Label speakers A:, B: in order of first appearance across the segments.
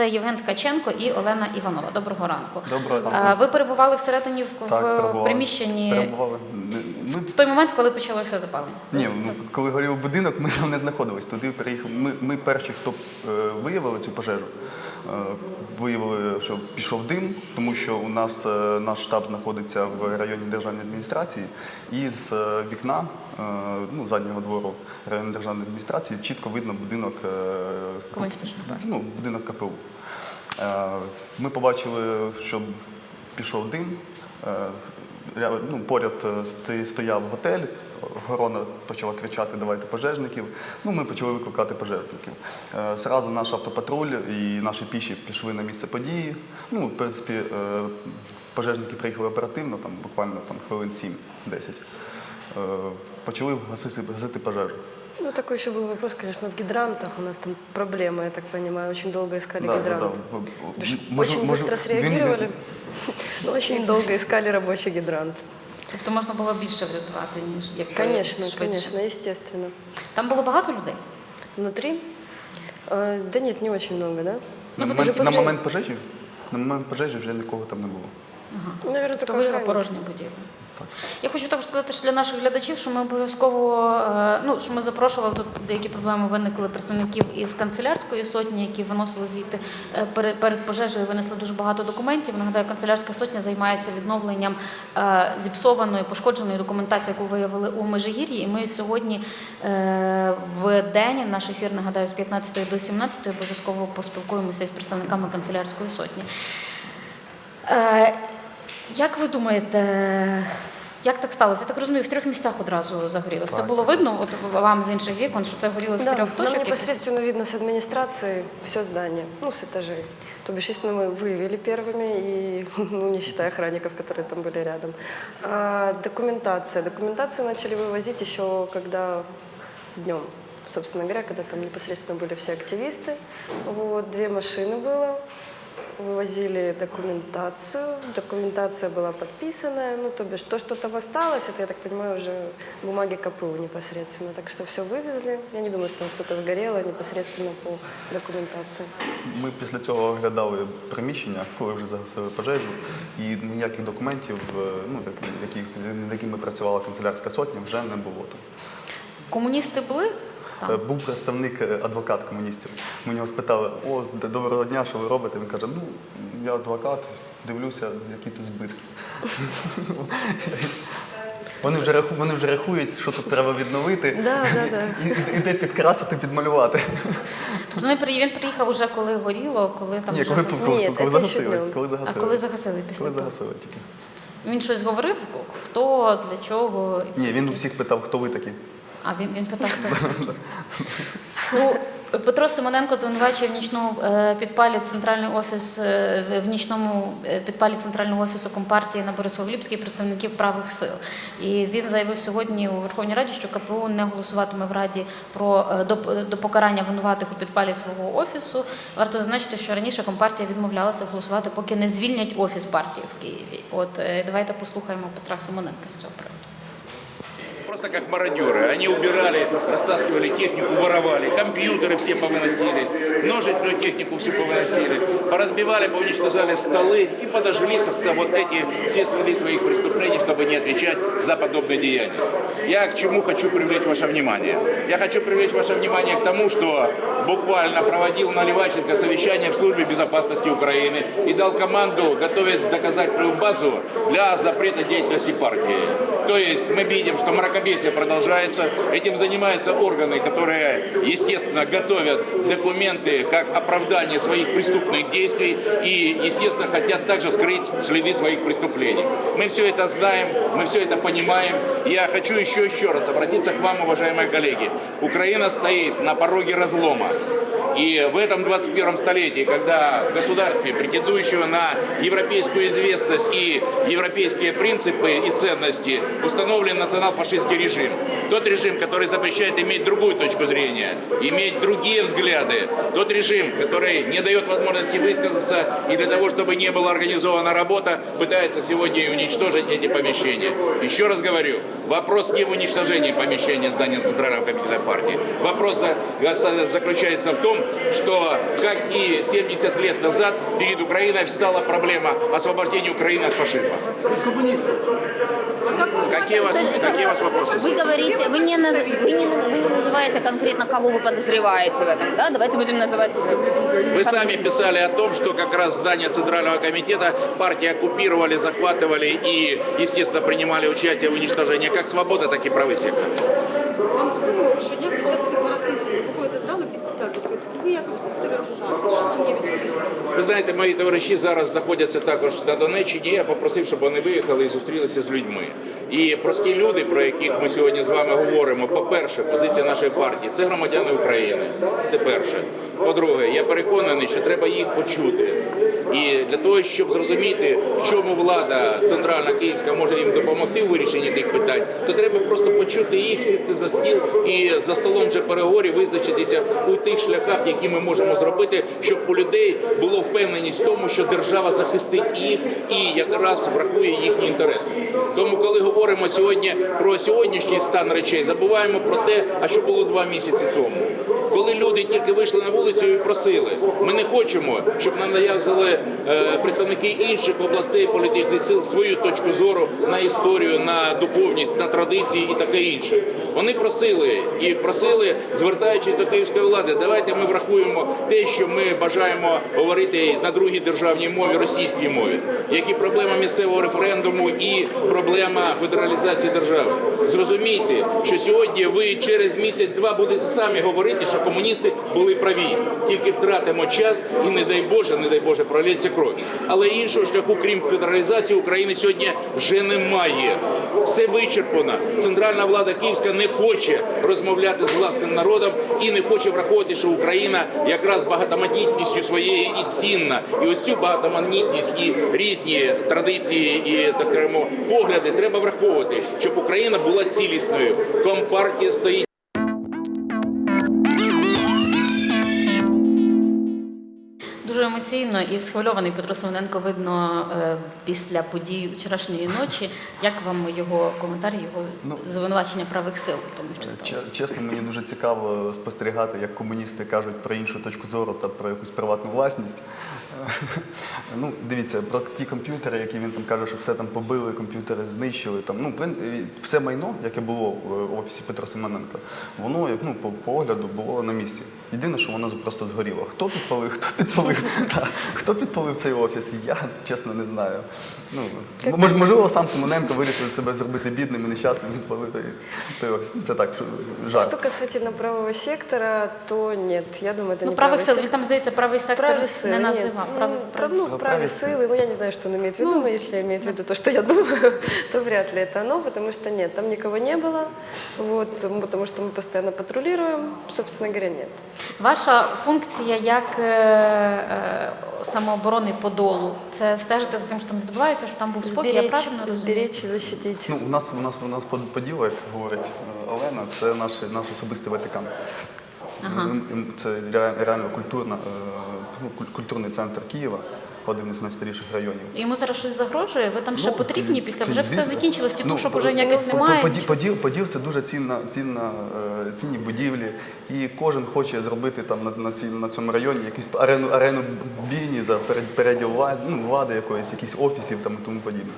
A: Це Євген Ткаченко і Олена Іванова. Доброго ранку.
B: Доброго ранку.
A: Ви перебували всередині в, в
B: Так, перебували.
A: приміщенні
B: Перебували. Ми,
A: в той момент, коли почалося запалення.
B: ні, ну, коли горів будинок, ми там не знаходились. Туди переїхали. Ми, ми перші, хто е, виявили цю пожежу. Е, виявили, що пішов дим, тому що у нас е, наш штаб знаходиться в районі державної адміністрації, і з е, вікна ну, заднього двору районної державної адміністрації чітко видно будинок ну, будинок КПУ. Ми побачили, що пішов дим. Ну, поряд стояв готель, охорона почала кричати Давайте пожежників. Ну, ми почали викликати пожежників. Е, Зразу наш автопатруль і наші піші пішли на місце події. Ну, в принципі, е, пожежники приїхали оперативно, там буквально там, хвилин 7-10. Е, Почали гасити, гасити пожежу.
C: Ну, такой еще был вопрос, конечно, в гидрантах. У нас там проблема, я так понимаю. Очень долго искали
B: Да, да,
C: гидрант.
B: да.
C: Потому очень быстро среагировали. Но очень долго искали рабочий гидрант.
A: Тобто можна було більше врятувати, ніж як
C: Конечно,
A: звісно,
C: конечно, естественно.
A: Там було багато людей.
C: Внутри? Э, Да нет, не очень много, да?
B: На,
C: Ну,
B: момент, на момент пожежі? На момент пожежі вже нікого там не було.
C: Наверное,
A: Тобто
C: только охранник.
A: порожня будівля. Я хочу також сказати що для наших глядачів, що ми обов'язково е, ну що ми запрошували тут деякі проблеми виникли представників із канцелярської сотні, які виносили звідти е, перед, пожежею, винесли дуже багато документів. Нагадаю, канцелярська сотня займається відновленням е, зіпсованої, пошкодженої документації, яку виявили у Межигір'ї. І ми сьогодні в день наш ефір нагадаю з 15 до 17 обов'язково поспілкуємося із представниками канцелярської сотні. Е, Як ви думаєте, як так сталося? Я так розумію, в трьох місцях одразу загорілося. Це
B: Так.
A: було видно от вам з інших вікон, що це горіло з
C: Да,
A: трьох
C: нам
A: точок?
C: непосредственно видно с администрации все здание, ну, с этажей. То бишь, естественно, мы выявили первыми, и, ну, не считая охранников, которые там были рядом. А документация. Документацию начали вывозить еще когда днем, собственно говоря, когда там непосредственно были все активисты. Вот, две машины было, вывозили документацию, документация была подписанная, ну, то бишь, то, что там осталось, это, я так понимаю, уже бумаги КПУ непосредственно, так что все вывезли. Я не думаю, что там что-то сгорело непосредственно по документации.
B: Ми після цього оглядали приміщення, коли вже загасили пожежу, і ніяких документів, е, ну, які- які, над якими працювала канцелярська сотня, вже не було там.
A: Комуністи були?
B: Е, Був представник е, адвокат комуністів. Ми нього спитали: о, доброго дня, що ви робите? Він каже: ну, я адвокат, дивлюся, які тут збитки. Вони вже, раху, вони вже рахують, що тут треба відновити,
C: Да, да, да.
B: і, і де підкрасити, підмалювати.
A: Тобто він приїхав уже коли горіло, коли там
B: Ні,
A: вже
B: коли, коли,
C: Ні,
B: коли
C: це ще
B: загасили.
A: а коли загасили після
B: Коли
A: того?
B: загасили тільки.
A: Він щось говорив, хто для чого?
B: Ні, він у всіх питав, хто ви такі.
A: А він, він питав, хто. ну, Петро Симоненко звинувачує в нічному е, підпалі центральний офіс е, в нічному е, підпалі центрального офісу компартії на Борисоглібській представників правих сил. І він заявив сьогодні у Верховній Раді, що КПУ не голосуватиме в Раді про до, до покарання винуватих у підпалі свого офісу. Варто зазначити, що раніше компартія відмовлялася голосувати, поки не звільнять офіс партії в Києві. От давайте послухаємо Петра Симоненка з цього приводу.
D: Просто как мародеры. Они убирали, растаскивали технику, воровали, компьютеры все повыносили, множительную технику всю повыносили, поразбивали, поуничтожали столы и подожгли со вот эти все следы своих преступлений, чтобы не отвечать за подобные деяния. Я к чему хочу привлечь ваше внимание? Я хочу привлечь ваше внимание к тому, что буквально проводил Наливайченко совещание в службе безопасности Украины и дал команду готовить доказательную базу для запрета деятельности партии. То есть мы видим, что мракобесие продолжается. Этим занимаются органы, которые, естественно, готовят документы как оправдание своих преступных действий и, естественно, хотят также скрыть следы своих преступлений. Мы все это знаем, мы все это понимаем. Я хочу еще еще раз обратиться к вам, уважаемые коллеги. Украина стоит на пороге разлома. И в этом 21 столетии, когда в государстве, претендующего на европейскую известность и европейские принципы и ценности, установлен национал-фашистский режим. Тот режим, который запрещает иметь другую точку зрения, иметь другие взгляды. Тот режим, который не дает возможности высказаться и для того, чтобы не была организована работа, пытается сегодня уничтожить эти помещения. Еще раз говорю, вопрос не в уничтожении помещения здания Центрального комитета партии. Вопрос за- заключается в том, что, как и 70 лет назад, перед Украиной встала проблема освобождения Украины от фашизма. Какие у вас, какие у вас вопросы?
E: Вы говорите, вы не, наз- вы, не, вы не называете конкретно, кого вы подозреваете в этом, да? Давайте будем называть...
D: Вы сами писали о том, что как раз здание Центрального комитета партии оккупировали, захватывали и, естественно, принимали участие в уничтожении как свобода, так и правый сектор.
F: Вам скажу, щодня кричати сепаратисти, ви виходите з залу під себе, ви якось реагувати, що є відповісти?
D: Ви знаєте, мої товариші зараз знаходяться також на Донеччині. Я попросив, щоб вони виїхали і зустрілися з людьми. І прості люди, про яких ми сьогодні з вами говоримо, по-перше, позиція нашої партії це громадяни України. Це перше. По-друге, я переконаний, що треба їх почути. І для того, щоб зрозуміти, в чому влада центральна київська може їм допомогти у вирішенні тих питань, то треба просто почути їх, сісти за стіл і за столом вже переговорів визначитися у тих шляхах, які ми можемо зробити, щоб у людей було впевненість в тому, що держава захистить їх і якраз врахує їхні інтереси. Тому, коли говоримо сьогодні про сьогоднішній стан речей, забуваємо про те, а що було два місяці тому. Коли люди тільки вийшли на вулицю і просили, ми не хочемо, щоб нам нав'язали е, представники інших областей політичних сил свою точку зору на історію, на духовність, на традиції і таке інше. Вони просили і просили, звертаючись до київської влади, давайте ми врахуємо те, що ми бажаємо говорити на другій державній мові, російській мові, як і проблема місцевого референдуму і проблема федералізації держави. Зрозумійте, що сьогодні ви через місяць-два будете самі говорити, що комуністи були праві. Тільки втратимо час і не дай Боже, не дай Боже, пролється кров. Але іншого шляху, крім федералізації, України сьогодні вже немає. Все вичерпано. Центральна влада Київська не хоче розмовляти з власним народом і не хоче враховувати, що Україна якраз багатоманітністю своєї і цінна. І ось цю багатоманітність і різні традиції і так погляди треба враховувати, щоб Україна була цілісною. Компартія стоїть.
A: Емоційно і схвильований Петро Симоненко видно е, після подій вчорашньої ночі. Як вам його коментар, його
B: Ну,
A: звинувачення правих сил, тому що сталося?
B: Чесно, мені дуже цікаво спостерігати, як комуністи кажуть про іншу точку зору та про якусь приватну власність. Ну, дивіться, про ті комп'ютери, які він там каже, що все там побили, комп'ютери знищили. Там, ну, все майно, яке було в офісі Петра Семененка, воно як, ну, по, по огляду було на місці. Єдине, що воно просто згоріло. Хто підпалив, хто підпалив, та, хто підпалив цей офіс, я чесно не знаю. Ну, мож- можливо, сам Семененко вирішив себе зробити бідним і нещасним і спалити той офіс. Ну, Це так, жарт.
C: Что касательно правого сектора, то нет, я думаю, это
A: Ну,
C: не
A: правих
C: правый
A: сил,
C: сектор.
A: він там, здається, правий сектор
C: Правые
A: не
C: силы, нет.
A: називав.
C: Ну,
A: Правий,
C: про-
A: правий.
C: ну,
B: А
C: правые
B: правые
C: силы, ну я не знаю, что он имеет в виду, но если имеет в виду то, что я думаю, то вряд ли это оно, потому что нет, там никого не было, вот, м, потому что мы постоянно патрулируем, собственно говоря, нет.
A: Ваша функція як е, е, самооборони Подолу це стежити за тим, що там відбувається, щоб там був спокій, я правильно розумію?
C: сберечь и.
B: Ну, у нас у нас у нас под- поділ, як говорить е, Олена, це наш, наш особистий Ватикан. М, Це ре- реально культурна, ну, культурний центр Києва, один із найстаріших районів.
A: Йому зараз щось загрожує? Ви там ще
B: Ну,
A: потрібні після вже все закінчилось, ті
B: Ну,
A: щоб уже ніяких
B: по-
A: немає.
B: Поділ, поділ, поділ це дуже цінна, цінна, е, цінні будівлі, і кожен хоче зробити там на, на, ці, на цьому районі якусь арену, арену бійні за перед, переділ влади, ну, влади якоїсь, якісь офісів там і тому подібне.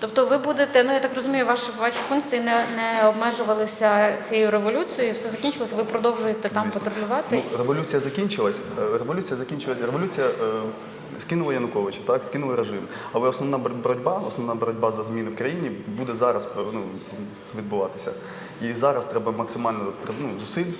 A: Тобто ви будете, ну я так розумію, ваші ваші функції не, не обмежувалися цією революцією, все закінчилося, ви продовжуєте там
B: Звісно.
A: патрулювати.
B: Ну, революція закінчилась. е, Революція закінчилась. Революція е, скинула Януковича, так, скинули режим. Але основна бор- боротьба, основна боротьба за зміни в країні буде зараз ну, відбуватися. І зараз треба максимально ну, зусиль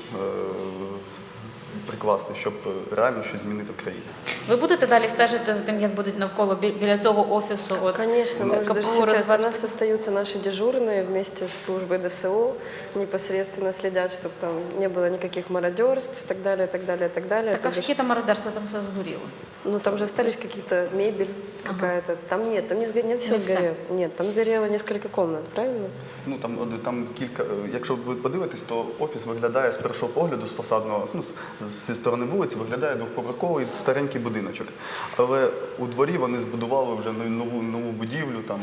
B: е, прикласти, щоб е, реально щось змінити в країні.
A: Ви будете далі стежити за тим, як будуть навколо бі- біля цього офісу? От,
C: Конечно, мы уже
A: КПУ
C: даже сейчас у
A: розвивати
C: нас остаются наши дежурные вместе с службой ДСО, непосредственно следят, чтобы там не было никаких мародерств и так далее, и так далее, и так далее.
A: Так,
C: То
A: а ж
C: бишь,
A: які там мародерство, там все згоріло.
C: ну там же остались какие-то мебель какая-то. Там нет, там не, сго- не все
A: Не все.
C: сгорело. Нет, там сгорело несколько комнат, правильно?
B: Ну там од- там кілька. е, Якщо ви подивитесь, то офіс виглядає з першого погляду, з фасадного, ну з- зі сторони вулиці, виглядає двохповерховий старенький будиночок. Але у дворі вони збудували вже ну, нову нову будівлю, там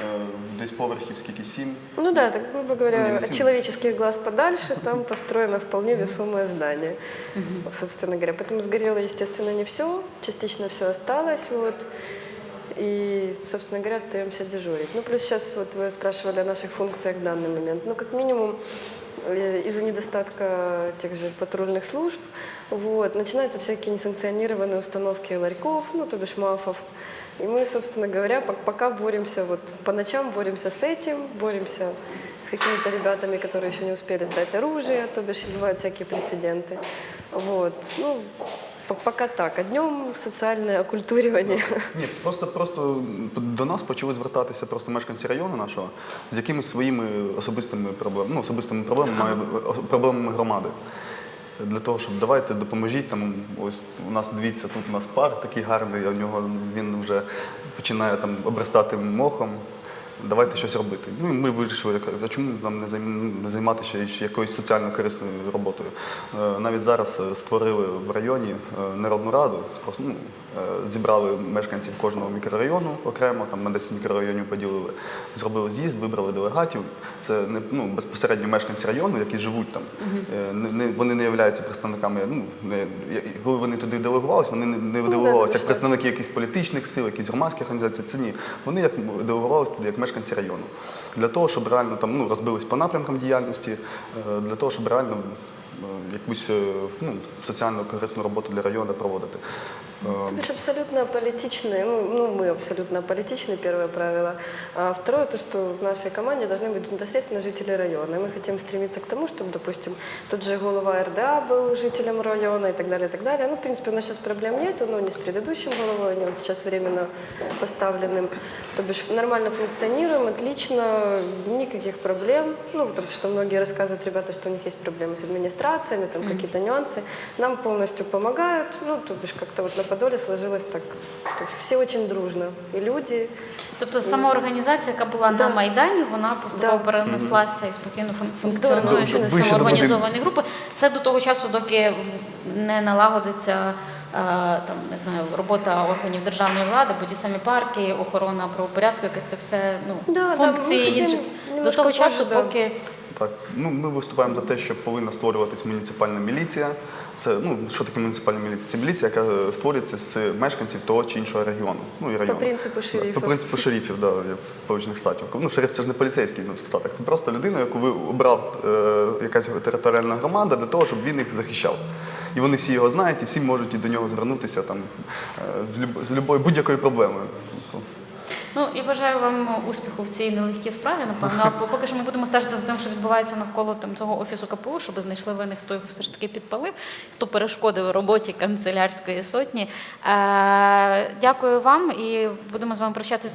B: е, десь поверхів скільки сім.
C: Ну да, так, грубо
B: Ну,
C: говоря,
B: не
C: от
B: сильно.
C: человеческих глаз подальше, там построено вполне весомое здание, собственно говоря. Поэтому сгорело, естественно, не все, частично все осталось, вот. И, собственно говоря, остаемся дежурить. Ну, плюс сейчас вот вы спрашивали о наших функциях в данный момент. Ну, как минимум, э, из-за недостатка тех же патрульных служб, вот, начинаются всякие несанкционированные установки ларьков, ну, то бишь мафов. И мы, собственно говоря, пок- пока боремся, вот по ночам боремся с этим, боремся с какими-то ребятами, которые еще не успели сдать оружие, то бишь бывают всякие прецеденты. Вот, ну, по- пока так. А днем социальное оккультуривание.
B: Ні, просто просто до нас почали звертатися просто мешканці району нашого з якимись своїми особистими проблемами, ну, особистими проблемами, проблемами громади. Для того, щоб давайте допоможіть там. Ось у нас дивіться, тут у нас парк такий гарний, в нього він вже починає там обростати мохом. Давайте щось робити. Ну і ми вирішили, а чому нам не займатися ще якоюсь соціально корисною роботою. Е, Навіть зараз е, створили в районі е, народну раду, просто ну, зібрали мешканців кожного мікрорайону окремо, там на 10 мікрорайонів поділили, зробили з'їзд, вибрали делегатів. Це не ну, безпосередньо мешканці району, які живуть там. Е, Не, не, вони не являються представниками. Ну, не, коли вони туди делегувалися, вони не, не
C: да,
B: делегувалися як представники якихось політичних сил, якісь громадських організацій. Це ні. Вони як делегувалися туди як мешканці району. Для того, щоб реально там ну, розбились по напрямкам діяльності, е, для того, щоб реально е, якусь е, ну, соціально корисну роботу для району проводити. Е,
C: То бишь абсолютно аполитичные, ну, ну, мы абсолютно аполитичны, первое правило. А второе, то, что в нашей команде должны быть непосредственно жители района. И мы хотим стремиться к тому, чтобы, допустим, тот же голова РДА был жителем района и так далее, и так далее. Ну, в принципе, у нас сейчас проблем нет, но не с предыдущим головой, они вот сейчас временно поставленным. То бишь нормально функционируем, отлично, никаких проблем. Ну, потому что многие рассказывают, ребята, что у них есть проблемы с администрациями, там какие-то нюансы. Нам полностью помогают, ну, то бишь как-то вот на Подоле сложилось так, что все очень дружно. И люди,
A: Тобто самоорганізація, яка була
C: Да.
A: на Майдані, вона поступово
C: Да.
A: перенеслася і спокійно фун- функціонує
C: До-
A: як
B: вище
A: самоорганізовані групи. Це до того часу, доки не налагодиться е, там, не знаю, робота органів державної влади, бо ті самі парки, охорона правопорядку, якесь це все ну,
C: Да, да,
A: функції
C: хотімо
A: інших. До того часу,
C: да.
A: поки
B: Так, ну ми виступаємо за те, що повинна створюватись муніципальна міліція. Це ну що таке муніципальна міліція? Це міліція, яка е, створюється з мешканців того чи іншого регіону. Ну і району.
C: принципу шерифів.
B: По принципу шерифів, да, в Сполучених Штатів. Ну, шериф це ж не поліцейський ну, в Штатах. Це просто людина, яку ви обрав е, якась територіальна громада для того, щоб він їх захищав. І вони всі його знають, і всі можуть і до нього звернутися там е, з, люб, з будь-якою проблемою.
A: Ну і бажаю вам успіху в цій нелегкій справі. Напевно, поки що ми будемо стежити за тим, що відбувається навколо там цього офісу КПУ, щоб знайшли винних, хто його все ж таки підпалив, хто перешкодив роботі канцелярської сотні. Е, дякую вам і будемо з вами прощатися.